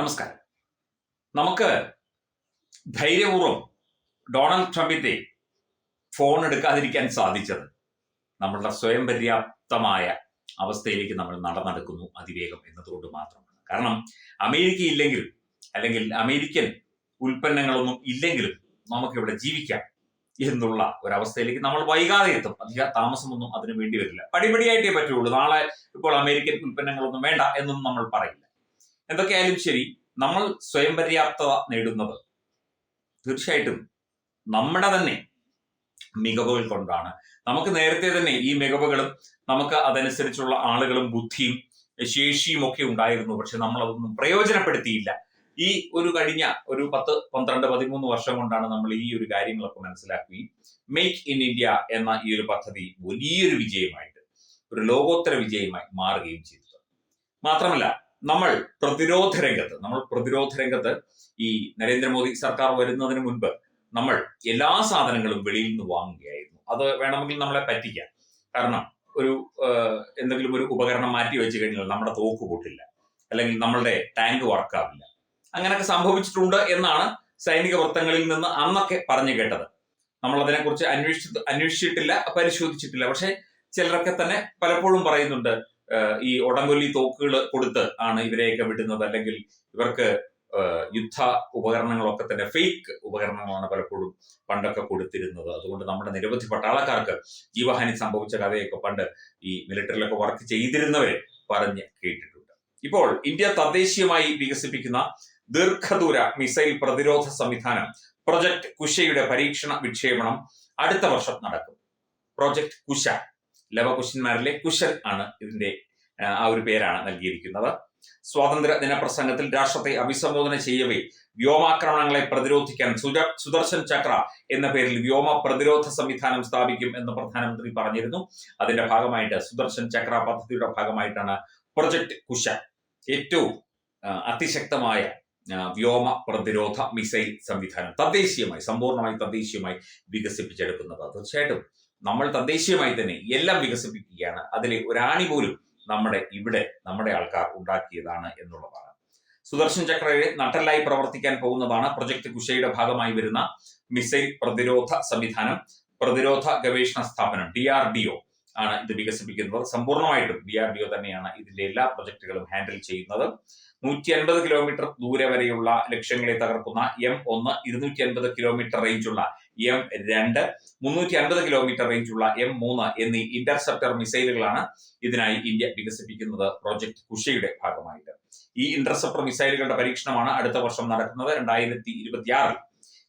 നമസ്കാരം. നമുക്ക് ധൈര്യപൂർവം ഡൊണാൾഡ് ട്രംപിന്റെ ഫോൺ എടുക്കാതിരിക്കാൻ സാധിച്ചത് നമ്മളുടെ സ്വയം പര്യാപ്തമായ അവസ്ഥയിലേക്ക് നമ്മൾ നടന്നെടുക്കുന്നു അതിവേഗം എന്നതുകൊണ്ട് മാത്രമാണ്. കാരണം അമേരിക്ക ഇല്ലെങ്കിൽ അല്ലെങ്കിൽ അമേരിക്കൻ ഉൽപ്പന്നങ്ങളൊന്നും ഇല്ലെങ്കിലും നമുക്കിവിടെ ജീവിക്കാം എന്നുള്ള ഒരവസ്ഥയിലേക്ക് നമ്മൾ വൈകാതെ എത്തും. അധിക താമസമൊന്നും അതിന് വേണ്ടി വരില്ല. പടിപടിയായിട്ടേ പറ്റുള്ളൂ. നാളെ ഇപ്പോൾ അമേരിക്കൻ ഉൽപ്പന്നങ്ങളൊന്നും വേണ്ട എന്നൊന്നും നമ്മൾ പറയില്ല. എന്തൊക്കെയായാലും ശരി നമ്മൾ സ്വയം പര്യാപ്തത നേടുന്നത് തീർച്ചയായിട്ടും നമ്മുടെ തന്നെ മികവുകൾ കൊണ്ടാണ്. നമുക്ക് നേരത്തെ തന്നെ ഈ മികവുകളും നമുക്ക് അതനുസരിച്ചുള്ള ആളുകളും ബുദ്ധിയും ശേഷിയും ഒക്കെ ഉണ്ടായിരുന്നു പക്ഷെ നമ്മൾ അതൊന്നും പ്രയോജനപ്പെടുത്തിയില്ല. ഈ ഒരു കഴിഞ്ഞ ഒരു പത്ത് പന്ത്രണ്ട് പതിമൂന്ന് വർഷം കൊണ്ടാണ് നമ്മൾ ഈ ഒരു കാര്യങ്ങളൊക്കെ മനസ്സിലാക്കുകയും മേക്ക് ഇൻ ഇന്ത്യ എന്ന ഈ ഒരു പദ്ധതി വലിയൊരു വിജയമായിട്ട് ഒരു ലോകോത്തര വിജയമായി മാറുകയും ചെയ്തത്. മാത്രമല്ല നമ്മൾ പ്രതിരോധ രംഗത്ത് നമ്മൾ പ്രതിരോധ രംഗത്ത് ഈ നരേന്ദ്രമോദി സർക്കാർ വരുന്നതിന് മുൻപ് നമ്മൾ എല്ലാ സാധനങ്ങളും വെളിയിൽ നിന്ന് വാങ്ങുകയായിരുന്നു. അത് വേണമെങ്കിൽ നമ്മളെ പറ്റിക്കാം. കാരണം ഒരു എന്തെങ്കിലും ഒരു ഉപകരണം മാറ്റി വെച്ച് കഴിഞ്ഞാൽ നമ്മുടെ തോക്ക് പൊട്ടില്ല. അല്ലെങ്കിൽ നമ്മളുടെ ടാങ്ക് വർക്കാവില്ല. അങ്ങനെയൊക്കെ സംഭവിച്ചിട്ടുണ്ട് എന്നാണ് സൈനിക വൃത്തങ്ങളിൽ നിന്ന് അന്നൊക്കെ പറഞ്ഞു കേട്ടത്. നമ്മൾ അതിനെക്കുറിച്ച് അന്വേഷിച്ച് അന്വേഷിച്ചിട്ടില്ല പരിശോധിച്ചിട്ടില്ല. പക്ഷെ ചിലരൊക്കെ തന്നെ പലപ്പോഴും പറയുന്നുണ്ട് ഈ ഒടങ്കൊല്ലി തോക്കുകൾ കൊടുത്ത് ആണ് ഇവരെയൊക്കെ വിടുന്നത്. അല്ലെങ്കിൽ ഇവർക്ക് യുദ്ധ ഉപകരണങ്ങളൊക്കെ തന്നെ ഫേക്ക് ഉപകരണങ്ങളാണ് പലപ്പോഴും പണ്ടൊക്കെ കൊടുത്തിരുന്നത്. അതുകൊണ്ട് നമ്മുടെ നിരവധി പട്ടാളക്കാർക്ക് ജീവഹാനി സംഭവിച്ച കഥയൊക്കെ പണ്ട് ഈ മിലിറ്ററിയിലൊക്കെ വർക്ക് ചെയ്തിരുന്നവരെ പറഞ്ഞ് കേട്ടിട്ടുണ്ട്. ഇപ്പോൾ ഇന്ത്യ തദ്ദേശീയമായി വികസിപ്പിക്കുന്ന ദീർഘദൂര മിസൈൽ പ്രതിരോധ സംവിധാനം പ്രൊജക്ട് കുശയുടെ പരീക്ഷണ വിക്ഷേപണം അടുത്ത വർഷം നടക്കും. പ്രൊജക്ട് കുശ. ലവകുശന്മാരിലെ കുശൽ ആണ് ഇതിന്റെ ആ, ഒരു പേരാണ് നൽകിയിരിക്കുന്നത്. സ്വാതന്ത്ര്യ ദിന പ്രസംഗത്തിൽ രാഷ്ട്രത്തെ അഭിസംബോധന ചെയ്യവേ വ്യോമാക്രമണങ്ങളെ പ്രതിരോധിക്കാൻ സുദർശൻ ചക്ര എന്ന പേരിൽ വ്യോമ പ്രതിരോധ സംവിധാനം സ്ഥാപിക്കും എന്ന് പ്രധാനമന്ത്രി പറഞ്ഞിരുന്നു. അതിന്റെ ഭാഗമായിട്ട് സുദർശൻ ചക്ര പദ്ധതിയുടെ ഭാഗമായിട്ടാണ് പ്രൊജക്ട് കുശ ഏറ്റവും അതിശക്തമായ വ്യോമ പ്രതിരോധ മിസൈൽ സംവിധാനം തദ്ദേശീയമായി സമ്പൂർണമായി തദ്ദേശീയമായി വികസിപ്പിച്ചെടുക്കുന്നത്. തീർച്ചയായിട്ടും നമ്മൾ തദ്ദേശീയമായി തന്നെ എല്ലാം വികസിപ്പിക്കുകയാണ്. അതിലെ ഒരാണി പോലും നമ്മുടെ ഇവിടെ നമ്മുടെ ആൾക്കാർ ഉണ്ടാക്കിയതാണ് എന്നുള്ളതാണ്. സുദർശൻ ചക്രയുടെ നട്ടലായി പ്രവർത്തിക്കാൻ പോകുന്നതാണ് പ്രൊജക്ട് കുശയുടെ ഭാഗമായി വരുന്ന മിസൈൽ പ്രതിരോധ സംവിധാനം പ്രതിരോധ ഗവേഷണ സ്ഥാപനം ഡി ആർ ഡി ഒ ആണ് ഇത് വികസിപ്പിക്കുന്നത്. സമ്പൂർണമായിട്ടും ഡി ആർ ഡി ഒ തന്നെയാണ് ഇതിന്റെ എല്ലാ പ്രൊജക്ടുകളും ഹാൻഡിൽ ചെയ്യുന്നത്. നൂറ്റി അൻപത് കിലോമീറ്റർ ദൂരെ വരെയുള്ള ലക്ഷ്യങ്ങളെ തകർക്കുന്ന എം ഒന്ന് ഇരുന്നൂറ്റി അൻപത് കിലോമീറ്റർ റേഞ്ചുള്ള എം രണ്ട് മുന്നൂറ്റി അൻപത് കിലോമീറ്റർ റേഞ്ചുള്ള എം മൂന്ന് എന്നീ ഇന്റർസെപ്റ്റർ മിസൈലുകളാണ് ഇതിനായി ഇന്ത്യ വികസിപ്പിക്കുന്നത് പ്രോജക്ട് കുഷയുടെ ഭാഗമായിട്ട്. ഈ ഇന്റർസെപ്റ്റർ മിസൈലുകളുടെ പരീക്ഷണമാണ് അടുത്ത വർഷം നടക്കുന്നത് രണ്ടായിരത്തി ഇരുപത്തിയാറിൽ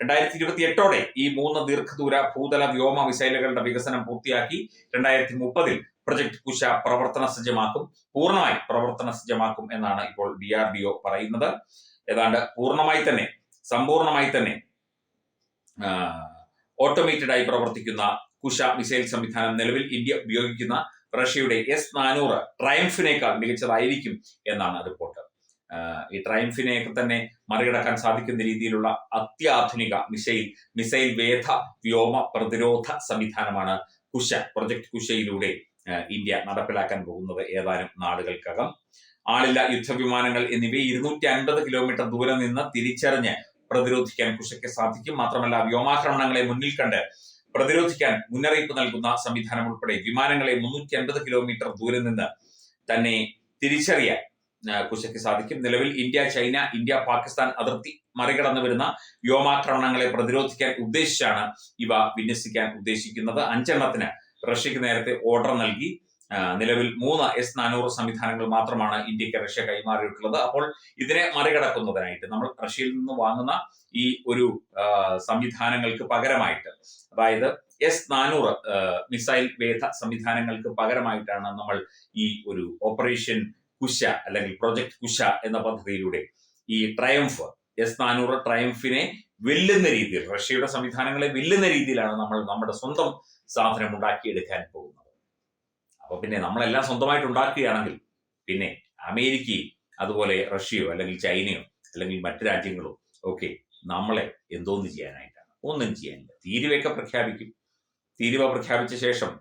രണ്ടായിരത്തി ഇരുപത്തി എട്ടോടെ ഈ മൂന്ന് ദീർഘദൂര ഭൂതല വ്യോമ മിസൈലുകളുടെ വികസനം പൂർത്തിയാക്കി രണ്ടായിരത്തി മുപ്പതിൽ പ്രൊജക്ട് കുശ പ്രവർത്തന സജ്ജമാക്കും. പൂർണമായി പ്രവർത്തന സജ്ജമാക്കും എന്നാണ് ഇപ്പോൾ ഡി ആർ ഡി ഒ പറയുന്നത്. ഏതാണ്ട് പൂർണമായി തന്നെ സമ്പൂർണമായി തന്നെ ഓട്ടോമേറ്റഡ് ആയി പ്രവർത്തിക്കുന്ന കുഷ മിസൈൽ സംവിധാനം നിലവിൽ ഇന്ത്യ ഉപയോഗിക്കുന്ന റഷ്യയുടെ എസ് നാനൂറ് ട്രയംഫിനേക്കാൾ മികച്ചതായിരിക്കും എന്നാണ് റിപ്പോർട്ട്. ഈ ട്രയംഫിനെയൊക്കെ തന്നെ മറികടക്കാൻ സാധിക്കുന്ന രീതിയിലുള്ള അത്യാധുനിക മിസൈൽ മിസൈൽ വേധ വ്യോമ പ്രതിരോധ സംവിധാനമാണ് കുശ പ്രൊജക്ട് കുശയിലൂടെ ഇന്ത്യ നടപ്പിലാക്കാൻ പോകുന്നത് ഏതാനും നാളുകൾക്കകം. ആളില്ല യുദ്ധവിമാനങ്ങൾ എന്നിവയെ ഇരുന്നൂറ്റി അൻപത് കിലോമീറ്റർ ദൂരം നിന്ന് തിരിച്ചറിഞ്ഞ് പ്രതിരോധിക്കാൻ കുശയ്ക്ക് സാധിക്കും. മാത്രമല്ല വ്യോമാക്രമണങ്ങളെ മുന്നിൽ കണ്ട് പ്രതിരോധിക്കാൻ മുന്നറിയിപ്പ് നൽകുന്ന സംവിധാനം ഉൾപ്പെടെ വിമാനങ്ങളെ മുന്നൂറ്റി അൻപത് കിലോമീറ്റർ ദൂരെ നിന്ന് തന്നെ തിരിച്ചറിയാൻ കുശയ്ക്ക് സാധിക്കും. നിലവിൽ ഇന്ത്യ ചൈന ഇന്ത്യ പാകിസ്ഥാൻ അതിർത്തി മറികടന്നു വരുന്ന വ്യോമാക്രമണങ്ങളെ പ്രതിരോധിക്കാൻ ഉദ്ദേശിച്ചാണ് ഇവ വിന്യസിക്കാൻ ഉദ്ദേശിക്കുന്നത്. അഞ്ചെണ്ണത്തിന് റഷ്യക്ക് നേരത്തെ ഓർഡർ നൽകി. നിലവിൽ മൂന്ന് എസ് നാനൂറ് സംവിധാനങ്ങൾ മാത്രമാണ് ഇന്ത്യയ്ക്ക് റഷ്യ കൈമാറിയിട്ടുള്ളത്. അപ്പോൾ ഇതിനെ മറികടക്കുന്നതിനായിട്ട് നമ്മൾ റഷ്യയിൽ നിന്ന് വാങ്ങുന്ന ഈ ഒരു സംവിധാനങ്ങൾക്ക് പകരമായിട്ട് അതായത് എസ് നാനൂറ് മിസൈൽ വേധ സംവിധാനങ്ങൾക്ക് പകരമായിട്ടാണ് നമ്മൾ ഈ ഒരു ഓപ്പറേഷൻ കുശ അല്ലെങ്കിൽ പ്രൊജക്ട് കുശ എന്ന പദ്ധതിയിലൂടെ ഈ ട്രയംഫ് എസ് നാനൂറ് ട്രയംഫിനെ വെല്ലുന്ന രീതിയിൽ റഷ്യയുടെ സംവിധാനങ്ങളെ വെല്ലുന്ന രീതിയിലാണ് നമ്മൾ നമ്മുടെ സ്വന്തം സാധനം ഉണ്ടാക്കിയെടുക്കാൻ പോകുന്നത്. അപ്പൊ പിന്നെ നമ്മളെല്ലാം സ്വന്തമായിട്ട് ഉണ്ടാക്കുകയാണെങ്കിൽ പിന്നെ അമേരിക്കയും അതുപോലെ റഷ്യയോ അല്ലെങ്കിൽ ചൈനയോ അല്ലെങ്കിൽ മറ്റു രാജ്യങ്ങളോ ഒക്കെ നമ്മളെ എന്തോന്ന് ചെയ്യാനായിട്ടാണ്. ഒന്നും ചെയ്യാനില്ല. തീരുവയൊക്കെ പ്രഖ്യാപിക്കും. തീരുവ പ്രഖ്യാപിച്ച ശേഷം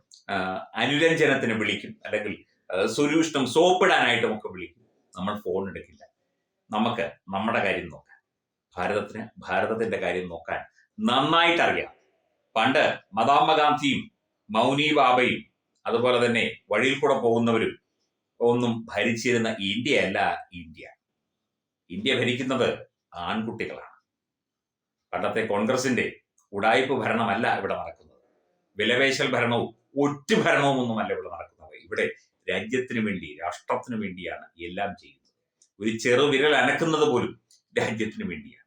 അനുരഞ്ജനത്തിന് വിളിക്കും. അല്ലെങ്കിൽ സൊല്യൂഷനും സോപ്പിടാനായിട്ടും ഒക്കെ വിളിക്കും. നമ്മൾ ഫോൺ എടുക്കില്ല. നമുക്ക് നമ്മുടെ കാര്യം നോക്കാൻ ഭാരതത്തിന് ഭാരതത്തിന്റെ കാര്യം നോക്കാൻ നന്നായിട്ട് അറിയാം പണ്ട് മദാമ്മഗാന്ധിയും മൗനി ബാബയും അതുപോലെ തന്നെ വഴിയിൽ കൂടെ പോകുന്നവരും ഒന്നും ഭരിച്ചിരുന്ന ഇന്ത്യയല്ല ഇന്ത്യ. ഇന്ത്യ ഭരിക്കുന്നത് ആൺകുട്ടികളാണ്. പണ്ടത്തെ കോൺഗ്രസിന്റെ ഉടായ്പ ഭരണമല്ല ഇവിടെ നടക്കുന്നത്. വിലവേശൽ ഭരണവും ഒറ്റ ഭരണവും ഒന്നുമല്ല ഇവിടെ നടക്കുന്നത്. ഇവിടെ രാജ്യത്തിന് വേണ്ടി രാഷ്ട്രത്തിന് വേണ്ടിയാണ് എല്ലാം ചെയ്യുന്നത്. ഒരു ചെറുവിരൽ അനക്കുന്നത് പോലും രാജ്യത്തിന് വേണ്ടിയാണ്.